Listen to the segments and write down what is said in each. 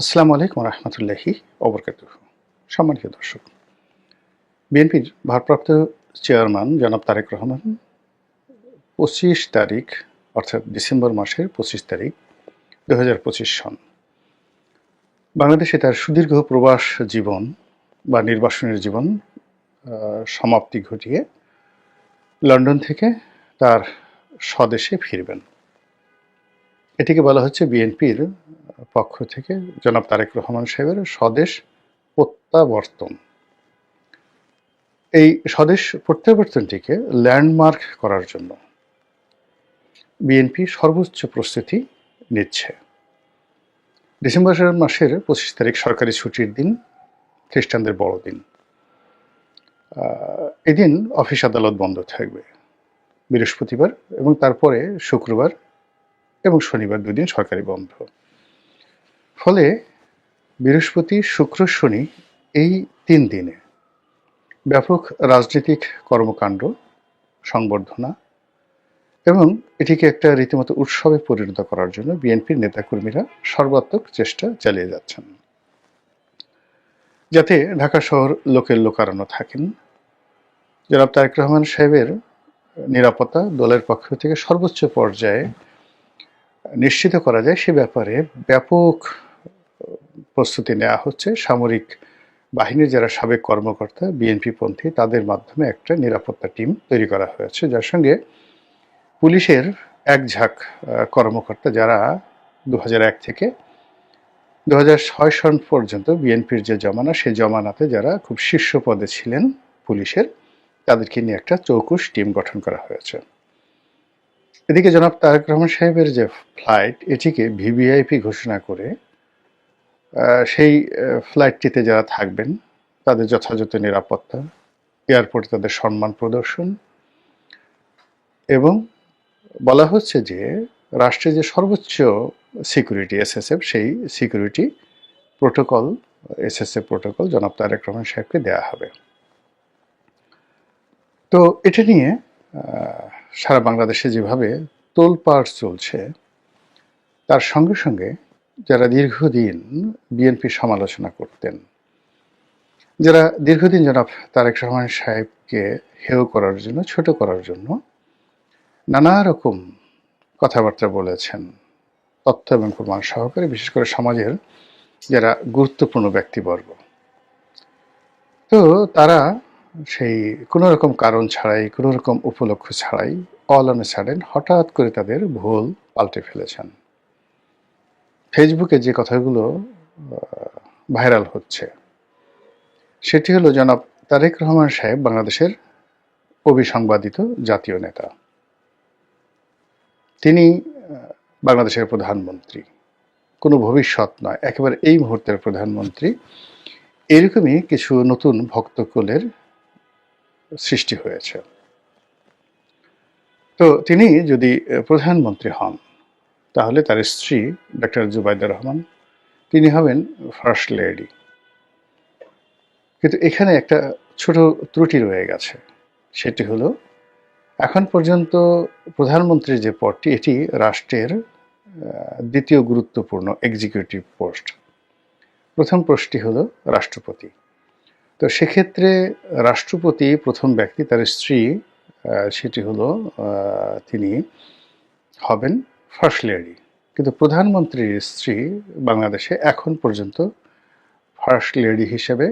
আসসালামু আলাইকুম রহমতুল্লাহি অবরকাত সম্মানিত দর্শক, বিএনপির ভারপ্রাপ্ত চেয়ারম্যান জনাব তারেক রহমান পঁচিশ তারিখ, অর্থাৎ ডিসেম্বর মাসের পঁচিশ তারিখ দু হাজার পঁচিশ সন। বাংলাদেশে তার সুদীর্ঘ প্রবাস জীবন বা নির্বাসনের জীবন সমাপ্তি ঘটিয়ে লন্ডন থেকে তার স্বদেশে ফিরবেন। এটিকে বলা হচ্ছে বিএনপির পক্ষ থেকে জনাব তারেক রহমান সাহেবের স্বদেশ প্রত্যাবর্তন। এই স্বদেশ প্রত্যাবর্তনটিকে ল্যান্ডমার্ক করার জন্য বিএনপি সর্বোচ্চ প্রস্তুতি নিচ্ছে। ডিসেম্বর মাসের পঁচিশ তারিখ সরকারি ছুটির দিন, খ্রিস্টানদের বড়দিন এদিন অফিস আদালত বন্ধ থাকবে। বৃহস্পতিবার এবং তারপরে শুক্রবার এবং শনিবার দুদিন সরকারি বন্ধ। ফলে বৃহস্পতি, শুক্র, শনি এই তিন দিনে ব্যাপক রাজনৈতিক কর্মকাণ্ড, সংবর্ধনা এবং এটিকে একটা রীতিমতো উৎসবে পরিণত করার জন্য বিএনপির নেতাকর্মীরা সর্বাত্মক চেষ্টা চালিয়ে যাচ্ছেন। যাতে ঢাকা শহর লোকের লোকারণ্য থাকেন। জনাব তারেক রহমান সাহেবের নিরাপত্তা দলের পক্ষ থেকে সর্বোচ্চ পর্যায়ে নিশ্চিত করা যায় সে ব্যাপারে ব্যাপক প্রস্তুতি নেওয়া হচ্ছে। সামরিক বাহিনীর যারা সাবেক কর্মকর্তা বিএনপি পন্থী তাদের মাধ্যমে একটা নিরাপত্তা টিম তৈরি করা হয়েছে। যার সঙ্গে পুলিশের এক ঝাঁক কর্মকর্তা যারা দু থেকে দু ছয় সন পর্যন্ত বিএনপির যে জমানা সেই জমানাতে যারা খুব শীর্ষ পদে ছিলেন পুলিশের, তাদেরকে নিয়ে একটা চৌকুশ টিম গঠন করা হয়েছে। এদিকে জনাব তারেক রহমান সাহেবের যে ফ্লাইট, এটিকে ভিভিআইপি ঘোষণা করে সেই ফ্লাইটটিতে যারা থাকবেন, তাদের যথাযথ নিরাপত্তা, এয়ারপোর্টে তাদের সম্মান প্রদর্শন এবং বলা হচ্ছে যে রাষ্ট্রের যে সর্বোচ্চ সিকিউরিটি, এসএসএফ, সেই সিকিউরিটি প্রোটোকল, এসএসএফ প্রোটোকল জনাব তারেক রহমান সাহেবকে দেওয়া হবে। তো এটা নিয়ে সারা বাংলাদেশে যেভাবে তোলপাড় চলছে, তার সঙ্গে সঙ্গে যারা দীর্ঘদিন বিএনপি সমালোচনা করতেন, যারা দীর্ঘদিন জনাব তারেক রহমান সাহেবকে হেয় করার জন্য, ছোট করার জন্য নানা রকম কথাবার্তা বলেছেন, তথ্য এবং প্রমাণ সহকারে, বিশেষ করে সমাজের যারা গুরুত্বপূর্ণ ব্যক্তিবর্গ। তো তারা সেই কোনো রকম কারণ ছাড়াই কোনো রকম উপলক্ষ ছাড়াই অল অন সাডেন হঠাৎ করে তাদের ভুল পাল্টে ফেলেছেন। ফেসবুকে যে কথাগুলো ভাইরাল হচ্ছে, সেটি হলো জনাব তারেক রহমান সাহেব বাংলাদেশের অবিসংবাদিত জাতীয় নেতা। তিনি বাংলাদেশের প্রধানমন্ত্রী। কোনো ভবিষ্যৎ নয়, একেবারে এই মুহূর্তের প্রধানমন্ত্রী। এরকমই কিছু নতুন ভক্তকুলের সৃষ্টি হয়েছে। তো তিনি যদি প্রধানমন্ত্রী হন, তাহলে তার স্ত্রী ডক্টর জুবাইদা রহমান, তিনি হবেন ফার্স্ট লেডি। কিন্তু এখানে একটা ছোট ত্রুটি রয়ে গেছে। সেটি হলো, এখন পর্যন্ত প্রধানমন্ত্রীর যে পদটি, এটি রাষ্ট্রের দ্বিতীয় গুরুত্বপূর্ণ এক্সিকিউটিভ পোস্ট প্রথম পোস্টটি হলো রাষ্ট্রপতি। তো সেক্ষেত্রে রাষ্ট্রপতি প্রথম ব্যক্তি, তার স্ত্রী সেটি হলো তিনি হবেন ফার্স্ট লেডি। কিন্তু প্রধানমন্ত্রীর স্ত্রী বাংলাদেশে এখন পর্যন্ত ফার্স্ট লেডি হিসেবে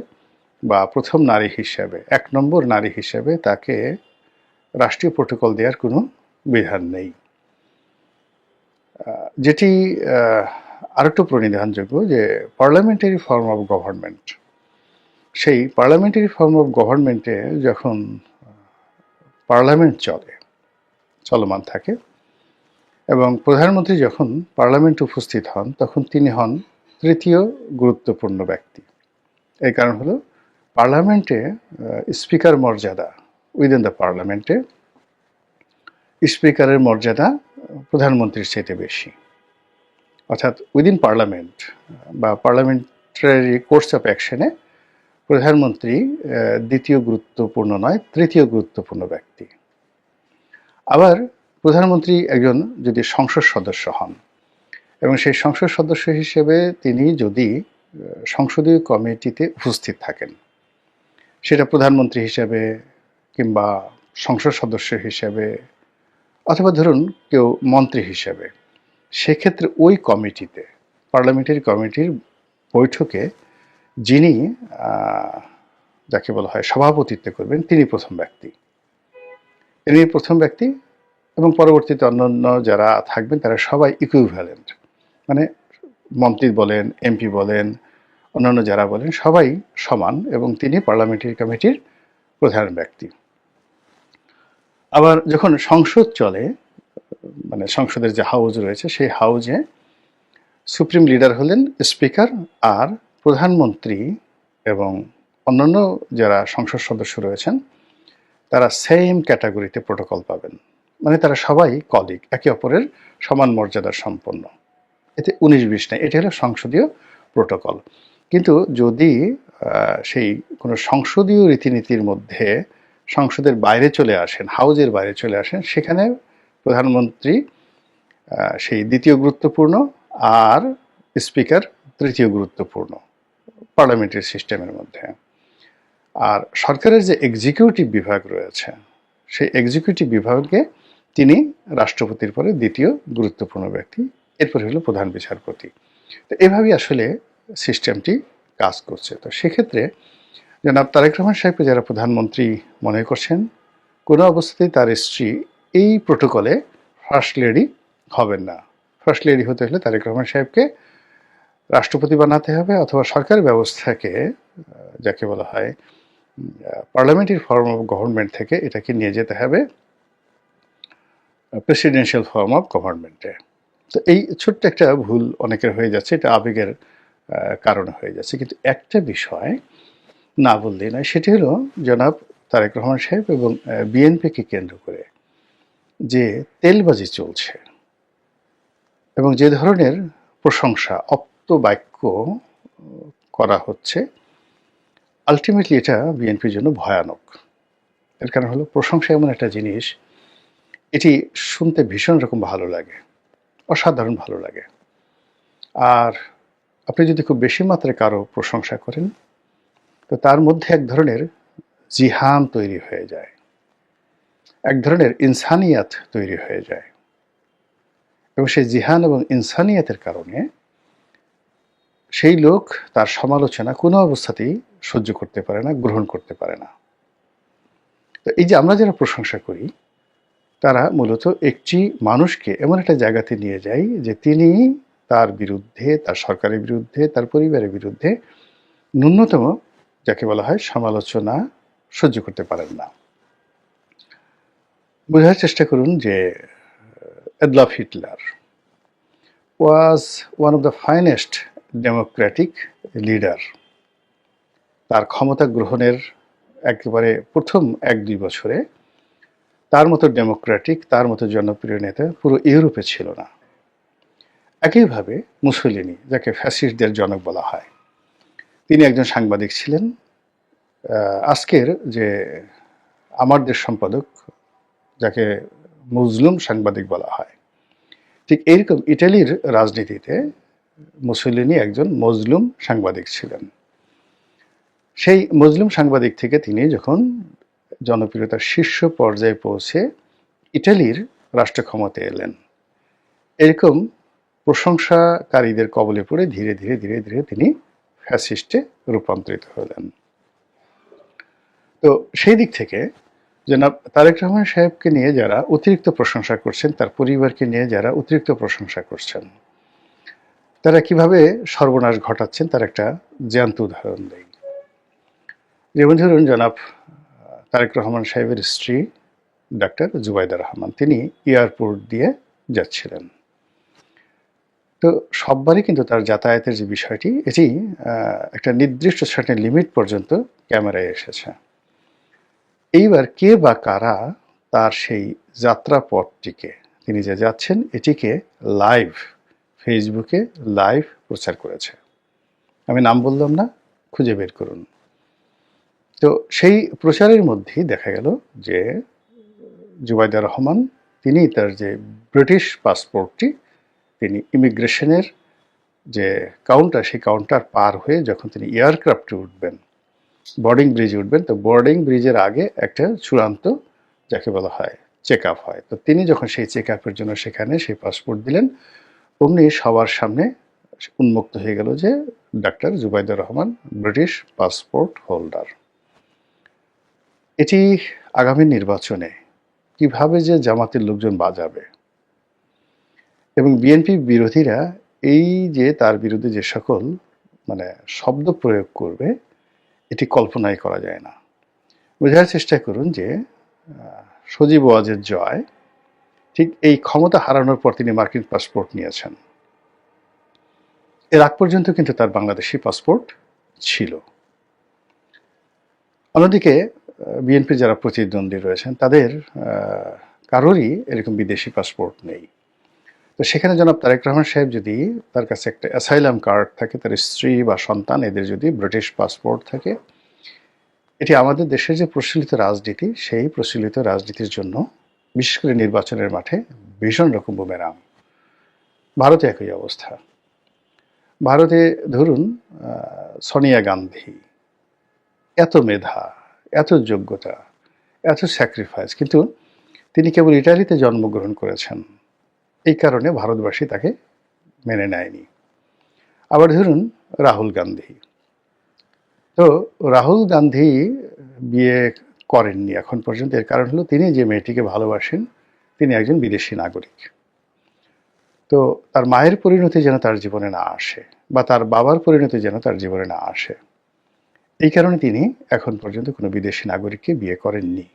বা প্রথম নারী হিসেবে, এক নম্বর নারী হিসেবে তাকে রাষ্ট্রীয় প্রোটোকল দেওয়ার কোনো বিধান নেই। যেটি আরেকটু প্রণিধানযোগ্য যে পার্লামেন্টারি ফর্ম অফ গভর্নমেন্ট সেই পার্লামেন্টারি ফর্ম অফ গভর্নমেন্টে যখন পার্লামেন্ট চলে, চলমান থাকে, এবং প্রধানমন্ত্রী যখন পার্লামেন্টে উপস্থিত হন, তখন তিনি হন তৃতীয় গুরুত্বপূর্ণ ব্যক্তি। এই কারণ হলো পার্লামেন্টে স্পিকার মর্যাদা উইদিন দ্য পার্লামেন্টে স্পিকারের মর্যাদা প্রধানমন্ত্রীর চাইতে বেশি। অর্থাৎ উইদিন পার্লামেন্ট বা পার্লামেন্টারি কোর্স অফ অ্যাকশনে প্রধানমন্ত্রী দ্বিতীয় গুরুত্বপূর্ণ নয়, তৃতীয় গুরুত্বপূর্ণ ব্যক্তি। আবার প্রধানমন্ত্রী একজন যদি সংসদ সদস্য হন, এবং সেই সংসদ সদস্য হিসেবে তিনি যদি সংসদীয় কমিটিতে উপস্থিত থাকেন, সেটা প্রধানমন্ত্রী হিসেবে কিংবা সংসদ সদস্য হিসেবে, অথবা ধরুন কেউ মন্ত্রী হিসেবে, সেক্ষেত্রে ওই কমিটিতে, পার্লামেন্টারি কমিটির বৈঠকে যিনি যাকে বলা হয় সভাপতিত্ব করবেন, তিনি প্রথম ব্যক্তি। তিনি প্রথম ব্যক্তি এবং পরবর্তীতে অন্যান্য যারা থাকবেন, তারা সবাই ইকুইভ্যালেন্ট মানে মন্ত্রী বলেন এমপি বলেন, অন্যান্য যারা বলেন, সবাই সমান এবং তিনি পার্লামেন্টারি কমিটির প্রধান ব্যক্তি। আবার যখন সংসদ চলে মানে সংসদের যে হাউজ রয়েছে, সেই হাউজে সুপ্রিম লিডার হলেন স্পিকার আর প্রধানমন্ত্রী এবং অন্যান্য যারা সংসদ সদস্য রয়েছেন, তারা সেম ক্যাটাগরিতে প্রোটোকল পাবেন। মানে তারা সবাই কলিগ একে অপরের সমান মর্যাদার সম্পন্ন। এতে উনিশ বিশ নেই, এটি হলো সংসদীয় প্রোটোকল কিন্তু যদি সেই কোনো সংসদীয় রীতিনীতির মধ্যে সংসদের বাইরে চলে আসেন, হাউজের বাইরে চলে আসেন, সেখানে প্রধানমন্ত্রী সেই দ্বিতীয় গুরুত্বপূর্ণ আর স্পিকার তৃতীয় গুরুত্বপূর্ণ। পার্লামেন্টারি সিস্টেমের মধ্যে। আর সরকারের যে এক্সিকিউটিভ বিভাগ রয়েছে, সেই এক্সিকিউটিভ বিভাগে তিনি রাষ্ট্রপতির পরে দ্বিতীয় গুরুত্বপূর্ণ ব্যক্তি, এরপরে হলো প্রধান বিচারপতি। তো এভাবেই আসলে সিস্টেমটি কাজ করছে। তো সেক্ষেত্রে জনাব তারেক রহমান সাহেবকে যারা প্রধানমন্ত্রী মনে করছেন, কোনো অবস্থাতেই তার স্ত্রী এই প্রোটোকলে ফার্স্ট লেডি হবেন না। ফার্স্ট লেডি হতে হলে তারেক রহমান সাহেবকে রাষ্ট্রপতি বানাতে হবে অথবা সরকার ব্যবস্থাকে যাকে বলা হয় পার্লামেন্টারি ফর্ম অফ গভর্নমেন্ট থেকে এটাকে নিয়ে যেতে হবে, প্রেসিডেন্সিয়াল ফর্ম অফ গভর্নমেন্টে। তো এই ছোট্ট একটা ভুল অনেকের হয়ে যাচ্ছে, এটা আবেগের কারণে হয়ে যাচ্ছে। কিন্তু একটা বিষয় না বললেই নয়, সেটি হলো জনাব তারেক রহমান সাহেব এবং বিএনপিকে কেন্দ্র করে যে তেলবাজি চলছে এবং যে ধরনের প্রশংসা বাক্য করা হচ্ছে আলটিমেটলি এটা বিএনপির জন্য ভয়ানক। এর কারণ হলো প্রশংসা এমন একটা জিনিস, এটি শুনতে ভীষণ রকম ভালো লাগে, অসাধারণ ভালো লাগে। আর আপনি যদি খুব বেশি মাত্রায় কারও প্রশংসা করেন, তো তার মধ্যে এক ধরনের জিহান তৈরি হয়ে যায়, এক ধরনের ইনসানিয়াত তৈরি হয়ে যায়। এবং সেই জিহান এবং ইনসানিয়াতের কারণে সেই লোক তার সমালোচনা কোনো অবস্থাতেই সহ্য করতে পারে না, গ্রহণ করতে পারে না। তো এই যে আমরা যারা প্রশংসা করি, তারা মূলত একটি মানুষকে এমন একটা জায়গাতে নিয়ে যায় যে তিনি তার বিরুদ্ধে, তার সরকারের বিরুদ্ধে, তার পরিবারের বিরুদ্ধে ন্যূনতম, যাকে বলা হয় সমালোচনা সহ্য করতে পারেন না। বোঝার চেষ্টা করুন যে Adolf Hitler was one of the finest democratic leader. তার ক্ষমতা গ্রহণের একেবারে প্রথম এক দুই বছরে তার মতো ডেমোক্রেটিক তার মতো জনপ্রিয় নেতা পুরো ইউরোপে ছিল না। একইভাবে মুসলিনি, যাকে ফ্যাসিস্টদের জনক বলা হয়, তিনি একজন সাংবাদিক ছিলেন। আজকের যে আমার দেশ সম্পাদক, যাকে মুসলিম সাংবাদিক বলা হয়, ঠিক এইরকম ইটালির রাজনীতিতে মুসলিনি একজন মজলুম সাংবাদিক ছিলেন। সেই মজলুম সাংবাদিক থেকে তিনি যখন জনপ্রিয়তার শীর্ষ পর্যায়ে পৌঁছে ইটালির রাষ্ট্র এলেন, এরকম প্রশংসাকারীদের কবলে পড়ে ধীরে ধীরে ধীরে ধীরে তিনি ফ্যাসিস্টে রূপান্তরিত হলেন। তো সেই দিক থেকে জনাব তারেক রহমান সাহেবকে নিয়ে যারা অতিরিক্ত প্রশংসা করছেন, তার পরিবারকে নিয়ে যারা অতিরিক্ত প্রশংসা করছেন তারা কীভাবে সর্বনাশ ঘটাচ্ছেন তার একটা জ্যান্ত উদাহরণ দেয় যেমন ধরুন জনাব তারেক রহমান সাহেবের স্ত্রী, ডাক্তার জুবাইদা রহমান, তিনি এয়ারপোর্ট দিয়ে যাচ্ছিলেন। তো সববারই কিন্তু তার যাতায়াতের যে বিষয়টি, এটি একটা নির্দিষ্ট শ্রেণির লিমিট পর্যন্ত ক্যামেরায় এসেছে। এইবার কে বা কারা তার সেই যাত্রা পথটিকে তিনি যে যাচ্ছেন, এটিকে লাইভ ফেসবুকে লাইভ প্রচার করেছে। আমি নাম বললাম না, খুঁজে বের করুন। তো সেই প্রচারের মধ্যেই দেখা গেল যে জুবাইদা রহমান, তিনি তার যে ব্রিটিশ পাসপোর্টটি, তিনি ইমিগ্রেশনের যে কাউন্টার সেই কাউন্টার পার হয়ে যখন তিনি এয়ারক্রাফটে উঠবেন বোর্ডিং ব্রিজে উঠবেন, তো বোর্ডিং ব্রিজের আগে একটা চূড়ান্ত যাকে বলা হয় চেক আপ হয়। তো তিনি যখন সেই চেক আপের জন্য সেখানে সেই পাসপোর্ট দিলেন অমনি সবার সামনে উন্মুক্ত হয়ে গেল যে doctor Zubaidur Rahman, British passport holder. এটি আগামী নির্বাচনে কীভাবে যে জামাতের লোকজন বাজাবে এবং বিএনপি বিরোধীরা এই যে তার বিরুদ্ধে যে সকল মানে শব্দ প্রয়োগ করবে, এটি কল্পনাই করা যায় না। বোঝার চেষ্টা করুন যে সজীব ওয়াজের জয় ঠিক এই ক্ষমতা হারানোর পর তিনি মার্কিন পাসপোর্ট নিয়েছেন। এর আগ পর্যন্ত কিন্তু তার বাংলাদেশি পাসপোর্ট ছিল। অন্যদিকে বিএনপি যারা প্রতিদ্বন্দ্বী রয়েছেন, তাদের কারোরই এরকম বিদেশি পাসপোর্ট নেই। তো সেখানে জনাব তারেক রহমান সাহেব যদি তার কাছে একটা অ্যাসাইলাম কার্ড থাকে, তার স্ত্রী বা সন্তান, এদের যদি ব্রিটিশ পাসপোর্ট থাকে, এটি আমাদের দেশের যে প্রচলিত রাজনীতি, সেই প্রচলিত রাজনীতির জন্য বিশেষ করে নির্বাচনের মাঠে ভীষণ রকম বুমেরাং। ভারতে একই অবস্থা। ভারতে ধরুন সোনিয়া গান্ধী, এত মেধা, এত যোগ্যতা, এত স্যাক্রিফাইস কিন্তু তিনি কেবল ইটালিতে জন্মগ্রহণ করেছেন। এই কারণে ভারতবাসী তাকে মেনে নেয়নি। আবার ধরুন, রাহুল গান্ধী। তো রাহুল গান্ধী বিয়ে করেননি এখন পর্যন্ত। এর কারণ হলো তিনি যে মেয়েটিকে ভালোবাসেন, তিনি একজন বিদেশি নাগরিক। তো তার মায়ের পরিণতি যেন তার জীবনে না আসে বা তার বাবার পরিণতি যেন তার জীবনে না আসে, এই কারণে তিনি এখন পর্যন্ত কোনো বিদেশি নাগরিককে বিয়ে করেননি।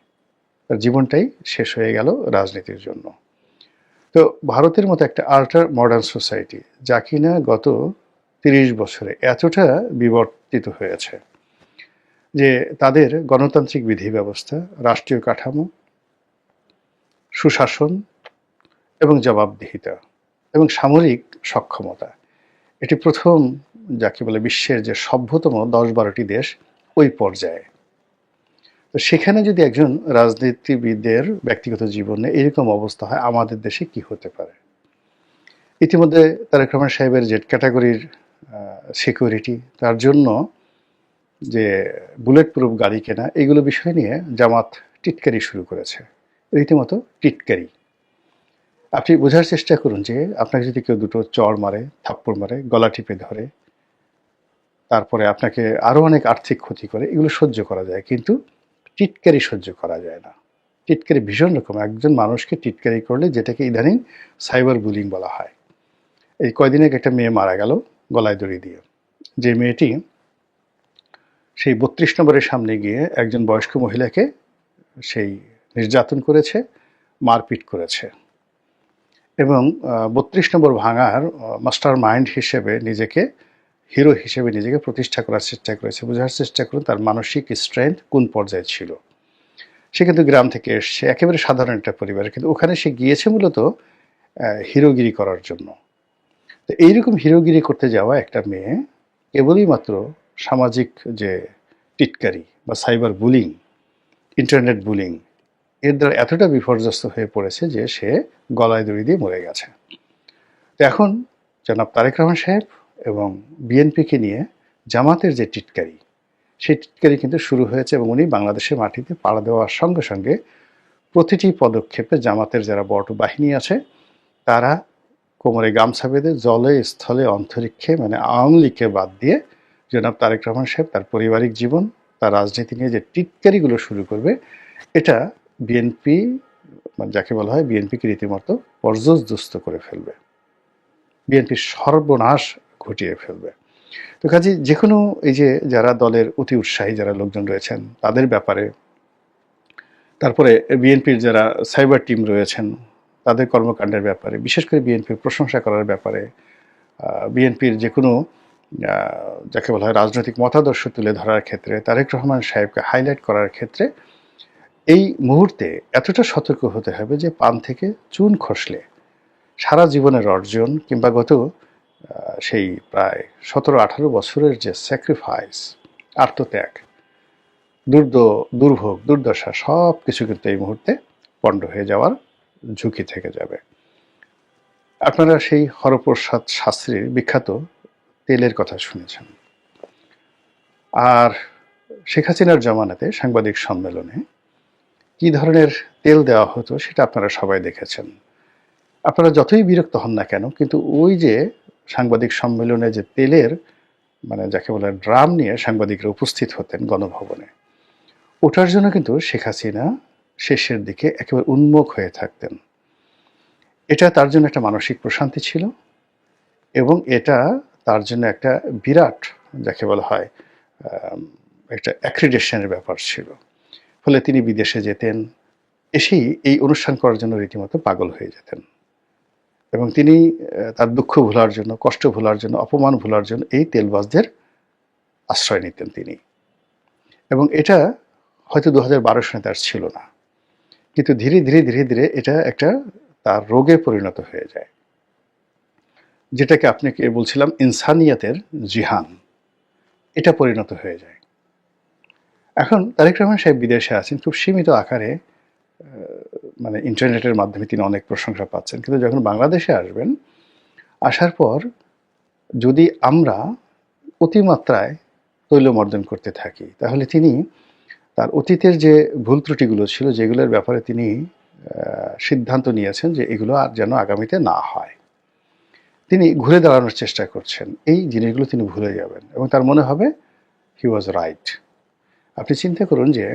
তার জীবনটাই শেষ হয়ে গেল রাজনীতির জন্য। তো ভারতের মতো একটা আল্ট্রা মডার্ন সোসাইটি যা কিনা গত তিরিশ বছরে এতটা বিবর্তিত হয়েছে। যে তাদের গণতান্ত্রিক বিধি ব্যবস্থা রাষ্ট্রীয় কাঠামো, সুশাসন এবং জবাবদিহিতা এবং সামরিক সক্ষমতা। এটি প্রথম যাকে বলে বিশ্বের যে সভ্যতম দশ বারোটি দেশ ওই পর্যায়ে। তো সেখানে যদি একজন রাজনীতিবিদের ব্যক্তিগত জীবনে এরকম অবস্থা হয়, আমাদের দেশে কি হতে পারে? ইতিমধ্যে তারেক রহমান সাহেবের জেড ক্যাটাগরির সিকিউরিটি তার জন্য যে বুলেট প্রুফ গাড়ি কেনা, এগুলো বিষয় নিয়ে জামাত টিটকারি শুরু করেছে। রীতিমতো টিটকারি। আপনি বোঝার চেষ্টা করুন যে আপনাকে যদি কেউ দুটো চড় মারে, থাপ্পড় মারে, গলা টিপে ধরে, তারপরে আপনাকে আরও অনেক আর্থিক ক্ষতি করে, এগুলো সহ্য করা যায়। কিন্তু টিটকারি সহ্য করা যায় না। টিটকারি ভীষণ রকম। একজন মানুষকে টিটকারি করলে যেটাকে ইদানিং সাইবার বুলিং বলা হয়। এই কয়দিন আগে একটা মেয়ে মারা গেল গলায় দড়ি দিয়ে। যে মেয়েটি সেই বত্রিশ নম্বরের সামনে গিয়ে একজন বয়স্ক মহিলাকে সেই নির্যাতন করেছে, মারপিট করেছে এবং বত্রিশ নম্বর ভাঙার মাস্টার মাইন্ড হিসেবে নিজেকে, হিরো হিসেবে নিজেকে প্রতিষ্ঠা করার চেষ্টা করেছে। বোঝার চেষ্টা করুন, তার মানসিক স্ট্রেংথ কোন পর্যায়ে ছিল? সে কিন্তু গ্রাম থেকে এসছে, একেবারে সাধারণ একটা পরিবার কিন্তু ওখানে সে গিয়েছে মূলত হিরোগিরি করার জন্য। তো এইরকম হিরোগিরি করতে যাওয়া একটা মেয়ে কেবলই মাত্র সামাজিক যে টিটকারি বা সাইবার বুলিং, ইন্টারনেট বুলিং, এর দ্বারা এতটা বিপর্যস্ত হয়ে পড়েছে যে সে গলায় দড়ি দিয়ে মরে গেছে। তো এখন জনাব তারেক রহমান সাহেব এবং বিএনপিকে নিয়ে জামাতের যে টিটকারি, সেই টিটকারি কিন্তু শুরু হয়েছে এবং উনি বাংলাদেশের মাটিতে পাড়া দেওয়ার সঙ্গে সঙ্গে প্রতিটি পদক্ষেপে জামাতের যারা বট বাহিনী আছে, তারা কোমরে গামছা বেঁধে জলে, স্থলে অন্তরিক্ষে মানে আওয়ামী লীগকে বাদ দিয়ে জনাব তারেক রহমান সাহেব, তার পারিবারিক জীবন, তার রাজনীতি নিয়ে যে টিটকারিগুলো শুরু করবে, এটা বিএনপি মানে যাকে বলা হয় বিএনপিকে রীতিমতো পর্যদস্ত করে ফেলবে। বিএনপির সর্বনাশ ঘটিয়ে ফেলবে। তো কাজে যে কোনো এই যে যারা দলের অতি উৎসাহী, যারা লোকজন রয়েছেন, তাদের ব্যাপারে, তারপরে বিএনপির যারা সাইবার টিম রয়েছেন, তাদের কর্মকাণ্ডের ব্যাপারে, বিশেষ করে বিএনপির প্রশংসা করার ব্যাপারে বিএনপির যে কোনো যাকে বলা হয় রাজনৈতিক মতাদর্শ তুলে ধরার ক্ষেত্রে, তারেক রহমান সাহেবকে হাইলাইট করার ক্ষেত্রে এই মুহূর্তে এতটা সতর্ক হতে হবে যে পান থেকে চুন খসলে সারা জীবনের অর্জন কিংবা গত সেই প্রায় সতেরো আঠারো বছরের যে স্যাক্রিফাইস আত্মত্যাগ, দুর্দ, দুর্ভোগ, দুর্দশা সব কিছু কিন্তু এই মুহূর্তে পণ্ড হয়ে যাওয়ার ঝুঁকি থেকে যাবে। আপনারা সেই হরপ্রসাদ শাস্ত্রীর বিখ্যাত তেলের কথা শুনেছেন। আর শেখ হাসিনার জমানাতে সাংবাদিক সম্মেলনে কি ধরনের তেল দেওয়া হতো সেটা আপনারা সবাই দেখেছেন। আপনারা যতই বিরক্ত হন না কেন, কিন্তু ওই যে সাংবাদিক সম্মেলনে যে তেলের মানে যাকে বলে ড্রাম নিয়ে সাংবাদিকরা উপস্থিত হতেন গণভবনে, ওটার জন্য কিন্তু শেখ হাসিনা শেষের দিকে একেবারে উন্মুখ হয়ে থাকতেন। এটা তার জন্য একটা মানসিক প্রশান্তি ছিল এবং এটা তার জন্য একটা বিরাট যাকে বলা হয় একটা অ্যাক্রিডেশনের ব্যাপার ছিল। ফলে তিনি বিদেশে যেতেন, এসেই এই অনুষ্ঠান করার জন্য রীতিমতো পাগল হয়ে যেতেন। এবং তিনি তার দুঃখ ভোলার জন্য, কষ্ট ভোলার জন্য, অপমান ভোলার জন্য এই তেলবাজদের আশ্রয় নিতেন তিনি। এবং এটা হয়তো দু হাজার বারো সনে তার ছিল না। কিন্তু ধীরে ধীরে ধীরে ধীরে এটা একটা তার রোগে পরিণত হয়ে যায়। যেটাকে আপনাকে বলছিলাম ইনসানিয়াতের জিহান, এটা পরিণত হয়ে যায়। এখন তারেক রহমান সাহেব বিদেশে আছেন, খুব সীমিত আকারে মানে ইন্টারনেটের মাধ্যমে তিনি অনেক প্রশংসা পাচ্ছেন। কিন্তু যখন বাংলাদেশে আসবেন, আসার পর যদি আমরা অতিমাত্রায় তৈলমর্দন করতে থাকি, তাহলে তিনি তার অতীতের যে ভুল ত্রুটিগুলো ছিল, যেগুলোর ব্যাপারে তিনি সিদ্ধান্ত নিয়েছেন যে এগুলো আর যেন আগামীতে না হয়। তিনি ঘুরে দাঁড়ানোর চেষ্টা করছেন। এই জিনিসগুলো তিনি ভুলে যাবেন এবং তার মনে হবে হি ওয়াজ রাইট আপনি চিন্তা করুন যে,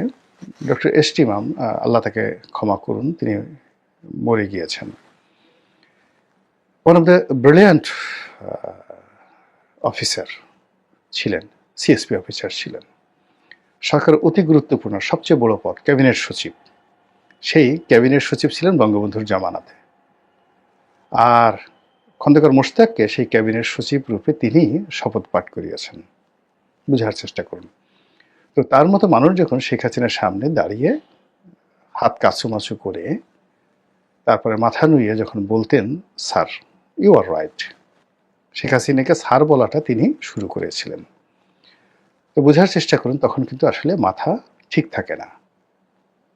ডক্টর এস টি মাম আল্লাহ তাকে ক্ষমা করুন, তিনি মরে গিয়েছেন। One of the brilliant officer ছিলেন সিএসপি অফিসার ছিলেন। সরকার অতি গুরুত্বপূর্ণ, সবচেয়ে বড় পদ ক্যাবিনেট সচিব। সেই ক্যাবিনেট সচিব ছিলেন বঙ্গবন্ধুর জামানাতে। আর খন্দকার মোশতাককে সেই ক্যাবিনেট সচিব রূপে তিনি শপথ পাঠ করিয়েছেন। বুঝার চেষ্টা করুন। তো তার মতো মানুষ যখন শেখ হাসিনার সামনে দাঁড়িয়ে হাত কাছুমাছু করে, তারপরে মাথা নুইয়ে যখন বলতেন, sir you are right Sheikh হাসিনাকে স্যার বলাটা তিনি শুরু করেছিলেন। তো বোঝার চেষ্টা করুন, তখন কিন্তু আসলে মাথা ঠিক থাকে না।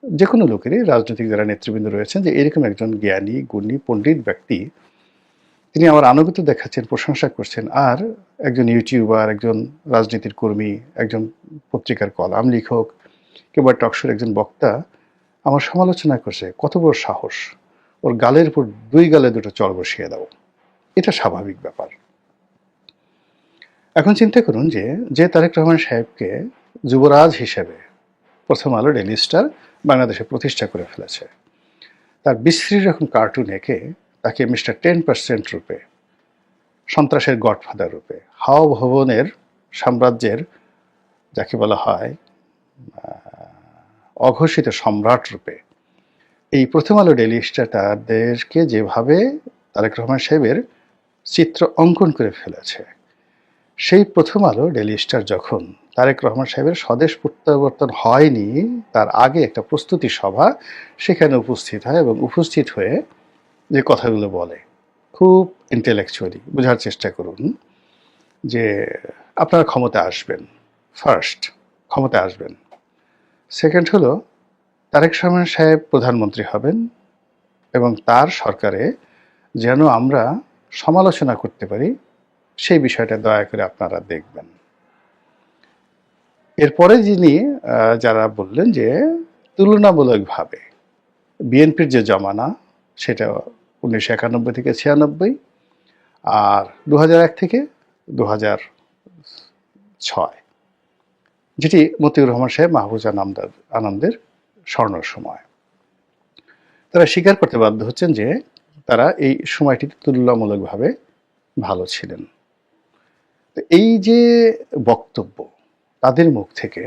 যে কোনো লোকেরই রাজনৈতিক যারা নেতৃবৃন্দ রয়েছেন যে এরকম একজন জ্ঞানী, গুণী, পণ্ডিত ব্যক্তি তিনি আমার আনুগত্য দেখাচ্ছেন, প্রশংসা করছেন। আর একজন ইউটিউবার, একজন রাজনীতির কর্মী, একজন পত্রিকার কলাম লেখক কিংবা টকশোর একজন বক্তা আমার সমালোচনা করছে, কত বড় সাহস। ওর গালের উপর দুই গালে দুটো চর বসিয়ে দাও। এটা স্বাভাবিক ব্যাপার। এখন চিন্তা করুন যে যে তারেক রহমান সাহেবকে যুবরাজ হিসেবে প্রথম আলো ডেলি স্টার বাংলাদেশে প্রতিষ্ঠা করে ফেলেছে। তার বিশ্রী রকম কার্টুন এঁকে তাকে মিস্টার টেন পার্সেন্ট রূপে, সন্ত্রাসের গডফাদার রূপে, হাও ভবনের সাম্রাজ্যের, যাকে বলা হয় অঘোষিত সম্রাট রূপে। এই প্রথম আলো ডেলি স্টার তাদেরকে যেভাবে তারেক রহমান সাহেবের চিত্র অঙ্কন করে ফেলেছে, সেই প্রথম আলো ডেলি স্টার যখন তারেক রহমান সাহেবের স্বদেশ প্রত্যাবর্তন হয়নি, তার আগে একটা প্রস্তুতি সভা, সেখানে উপস্থিত হয় এবং উপস্থিত হয়ে যে কথাগুলো বলে, খুব ইন্টেলেকচুয়ালি বোঝার চেষ্টা করুন যে আপনারা ক্ষমতা আসবেন। ফার্স্ট ক্ষমতা আসবেন। সেকেন্ড হলো, তারেক রহমান সাহেব প্রধানমন্ত্রী হবেন এবং তার সরকারে যেন আমরা সমালোচনা করতে পারি, সেই বিষয়টা দয়া করে আপনারা দেখবেন। এরপরে যিনি যারা বললেন যে তুলনামূলকভাবে বিএনপির যে জমানা সেটা উনিশশো একানব্বই থেকে ছিয়ানব্বই আর দু এক থেকে দু ছয়। যেটি মতিউর রহমান সাহেব মাহবুজ আনন্দের আনন্দের স্বর্ণ সময়। তারা স্বীকার করতে বাধ্য হচ্ছেন যে তারা এই সময়টিতে তুলনামূলকভাবে ভালো ছিলেন। এই যে বক্তব্য তাদের মুখ থেকে,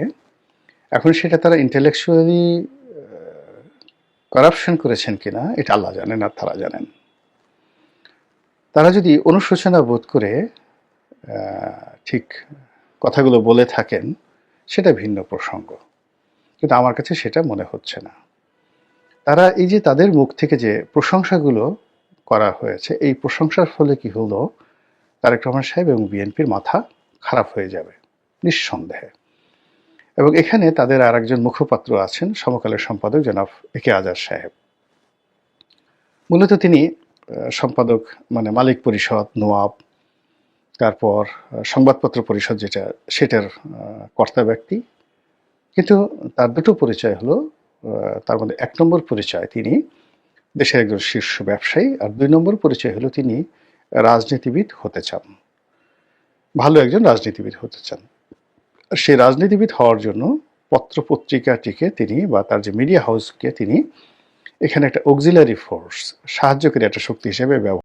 এখন সেটা তারা ইন্টেলেকচুয়ালি করাপশন করেছেন কিনা, এটা আল্লাহ জানেন আর তারা জানেন। তারা যদি অনুশোচনা বোধ করে ঠিক কথাগুলো বলে থাকেন, সেটা ভিন্ন প্রসঙ্গ। কিন্তু আমার কাছে সেটা মনে হচ্ছে না। তারা এই যে তাদের মুখ থেকে যে প্রশংসাগুলো করা হয়েছে, এই প্রশংসার ফলে কি হলো? তারেক রহমান সাহেব এবং বিএনপির মাথা খারাপ হয়ে যাবে, নিঃসন্দেহে। এবং এখানে তাদের আর একজন মুখপাত্র আছেন সমকালের সম্পাদক জনাব একে আজাদ সাহেব। মূলত তিনি সম্পাদক মানে মালিক পরিষদ নোয়াব তারপর সংবাদপত্র পরিষদ যেটা, সেটার কর্তা ব্যক্তি। কিন্তু তার দুটো পরিচয় হলো তার মধ্যে এক নম্বর পরিচয় তিনি দেশের একজন শীর্ষ ব্যবসায়ী আর দুই নম্বর পরিচয় হলো তিনি রাজনীতিবিদ হতে চান। ভালো একজন রাজনীতিবিদ হতে চান। সেই রাজনীতিবিদ হওয়ার জন্য পত্র পত্রিকাটিকে তিনি বা তার যে মিডিয়া হাউসকে তিনি এখানে একটা অক্সিলারি ফোর্স সাহায্যকারী, একটা শক্তি হিসেবে ব্যবহার